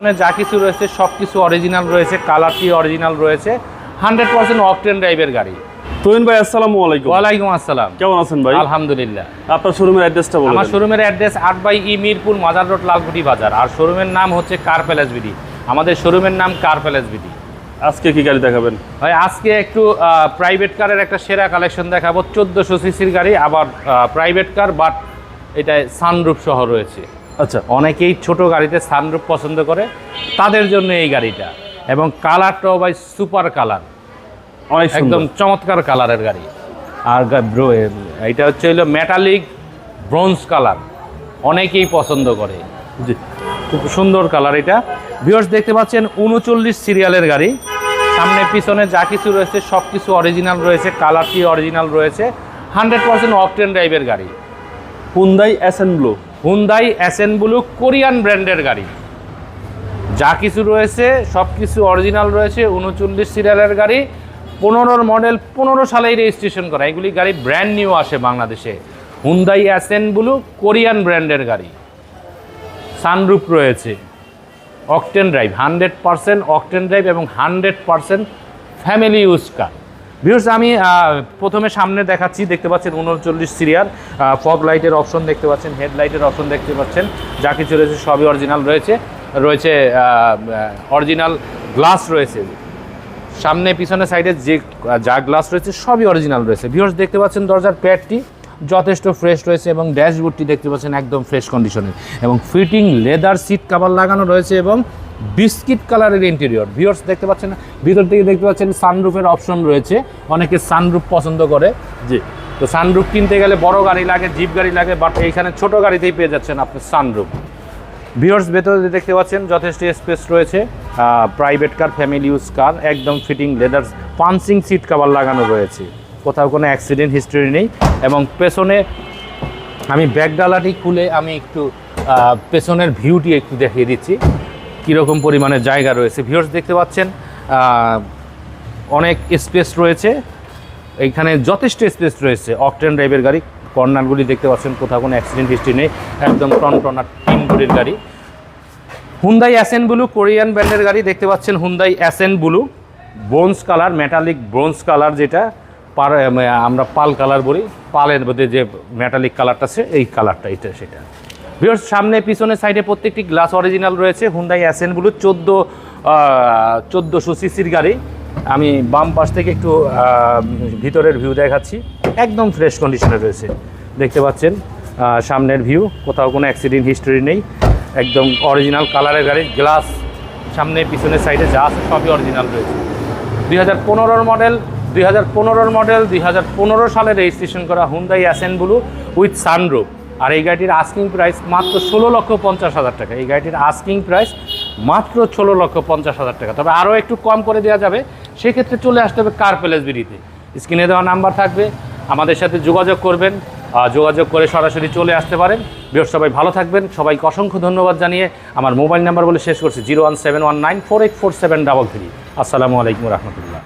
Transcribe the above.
যা কিছু রয়েছে সব কিছু অরিজিনাল রয়েছে কালারটি অরিজিনাল রয়েছে হান্ড্রেড পার্সেন্ট অকটেন ড্রাইভের গাড়ি। তুহিন ভাই আসসালামু আলাইকুম। ওয়ালাইকুম আসসালাম। কেমন আছেন ভাই? আলহামদুলিল্লাহ। আপনার শোরুমের অ্যাড্রেসটা বলুন আমার শোরুমের অ্যাড্রেস আট বাই ই মিরপুর মাজার রোড লালকুটি বাজার। আর শোরুমের নাম হচ্ছে কার প্যালেস বিডি আমাদের শোরুমের নাম কার প্যালেস বিডি আজকে কি গাড়ি দেখাবেন? ভাই আজকে একটু প্রাইভেট কারের একটা সেরা কালেকশন দেখাবো। চোদ্দোশো সিসির গাড়ি আবার প্রাইভেট কার বাট এটায় সানরুফ সহ রয়েছে। আচ্ছা। অনেকেই ছোট গাড়িতে সানরুফ পছন্দ করে তাদের জন্য এই গাড়িটা। এবং কালারটাও ভাই সুপার কালার। অনেক একদম চমৎকার কালারের গাড়ি। আর গা- ব্রো- এ, এটা হচ্ছে হলো মেটালিক ব্রোঞ্জ কালার। অনেকেই পছন্দ করে। জি। খুব সুন্দর কালার এটা। ভিউয়ার্স দেখতে পাচ্ছেন উনচল্লিশ সিরিয়ালের গাড়ি। সামনে পিছনে যা কিছু রয়েছে সব কিছু অরিজিনাল রয়েছে কালারটি অরিজিনাল রয়েছে। হান্ড্রেড পার্সেন্ট অকটেন ড্রাইভের গাড়ি। Hyundai accent blue Hyundai accent blue Korean ব্র্যান্ডের গাড়ি। যা কিছু রয়েছে, সব কিছু অরিজিনাল রয়েছে, উনচল্লিশ সিরিয়ালের গাড়ি, পনেরোর মডেল পনেরো সালেই রেজিস্ট্রেশন করা। এগুলি গাড়ি ব্র্যান্ড নিউ আসে বাংলাদেশে। হুন্দাই অ্যাসেন ব্লু কোরিয়ান ব্র্যান্ডের গাড়ি। সানরুফ রয়েছে। Octane drive hundred percent octane drive এবং hundred percent family use car viewers আমি প্রথমে সামনে দেখাচ্ছি, দেখতে পাচ্ছেন উনচল্লিশ সিরিয়াল ফগ লাইটের অপশন দেখতে পাচ্ছেন হেডলাইটের অপশন দেখতে পাচ্ছেন, যা কিছু রয়েছে সবই অরিজিনাল রয়েছে রয়েছে অরিজিনাল গ্লাস রয়েছে। সামনে, পিছনে সাইডে যে যা গ্লাস রয়েছে সবই অরিজিনাল রয়েছে। ভিউর্স দেখতে পাচ্ছেন দরজার প্যাডটি যথেষ্ট ফ্রেশ রয়েছে এবং ড্যাশবোর্ডটি দেখতে পাচ্ছেন একদম ফ্রেশ কন্ডিশনে এবং ফিটিং লেদার সিট কাভার লাগানো রয়েছে এবং বিস্কিট কালারের ইন্টেরিয়র ভিওর্স দেখতে পাচ্ছেন, ভিতর থেকে দেখতে পাচ্ছেন সানরুফের অপশন রয়েছে। অনেকে সানরুফ পছন্দ করে। জি, তো সানরুফ কিনতে গেলে বড় গাড়ি লাগে জিপ গাড়ি লাগে বাট এইখানে ছোট গাড়িতেই পেয়ে যাচ্ছেন আপনি সানরুফ ভিউয়ার্স ভেতরে দেখতে পাচ্ছেন, যথেষ্ট স্পেস রয়েছে। Private car family use car একদম fitting leather punching seat cover লাগানো রয়েছে। কোথাও কোনো অ্যাক্সিডেন্ট হিস্টরি নেই। এবং পেছনে আমি ব্যাক ডালাটি খুলে আমি একটু পেছনের ভিউটি একটু দেখিয়ে দিচ্ছি। কীরকম পরিমাণে জায়গা রয়েছে? ভিউয়ার্স দেখতে পাচ্ছেন অনেক স্পেস রয়েছে। এইখানে যথেষ্ট স্পেস রয়েছে। অকটেন ড্রাইভের গাড়ি, কর্নারগুলি দেখতে পাচ্ছেন, কোথাও কোনো অ্যাক্সিডেন্ট হিস্ট্রি নেই, একদম টন টনার তিন গুলির গাড়ি। হুন্দাই অ্যাসেন ব্লু কোরিয়ান ব্র্যান্ডের গাড়ি দেখতে পাচ্ছেন Hyundai accent blue bronze colour metallic bronze colour যেটা, পার, আমরা পাল কালার বলি, পালের মধ্যে যে মেটালিক কালারটা আছে, এই কালারটা এটা সেটা। ভিউয়ার্স সামনে, পিছনে সাইডে প্রত্যেকটি গ্লাস অরিজিনাল রয়েছে। হুন্দাই অ্যাসেন ব্লু চোদ্দ চোদ্দোশো সিসির গাড়ি। আমি বাম পাশ থেকে একটু ভিতরের ভিউ দেখাচ্ছি। একদম ফ্রেশ কন্ডিশনে রয়েছে। দেখতে পাচ্ছেন সামনের ভিউ কোথাও কোনো অ্যাক্সিডেন্ট হিস্টোরি নেই। একদম অরিজিনাল কালারের গাড়ি। গ্লাস সামনে পিছনের সাইডে যা আছে সবই অরিজিনাল রয়েছে। দুই হাজার মডেল দুই হাজার মডেল দুই হাজার পনেরো সালে রেজিস্ট্রেশন করা Hyundai accent blue with sunroof আর এই গাড়িটির আস্কিং প্রাইস মাত্র ষোলো লক্ষ পঞ্চাশ হাজার টাকা। এই গাড়িটির আস্কিং প্রাইস মাত্র ষোলো লক্ষ পঞ্চাশ হাজার টাকা। তবে আরও একটু কম করে দেওয়া যাবে, সেক্ষেত্রে চলে আসতে হবে কার প্যালেস বিডিতে। স্ক্রিনে দেওয়া নাম্বার থাকবে, আমাদের সাথে যোগাযোগ করবেন যোগাযোগ করে সরাসরি চলে আসতে পারেন। বেশ সবাই ভালো থাকবেন। সবাইকে অসংখ্য ধন্যবাদ জানিয়ে আমার মোবাইল নাম্বার বলে শেষ করছি, zero one seven one nine four eight four seven double three. আসসালামু আলাইকুম রহমতুল্লাহ।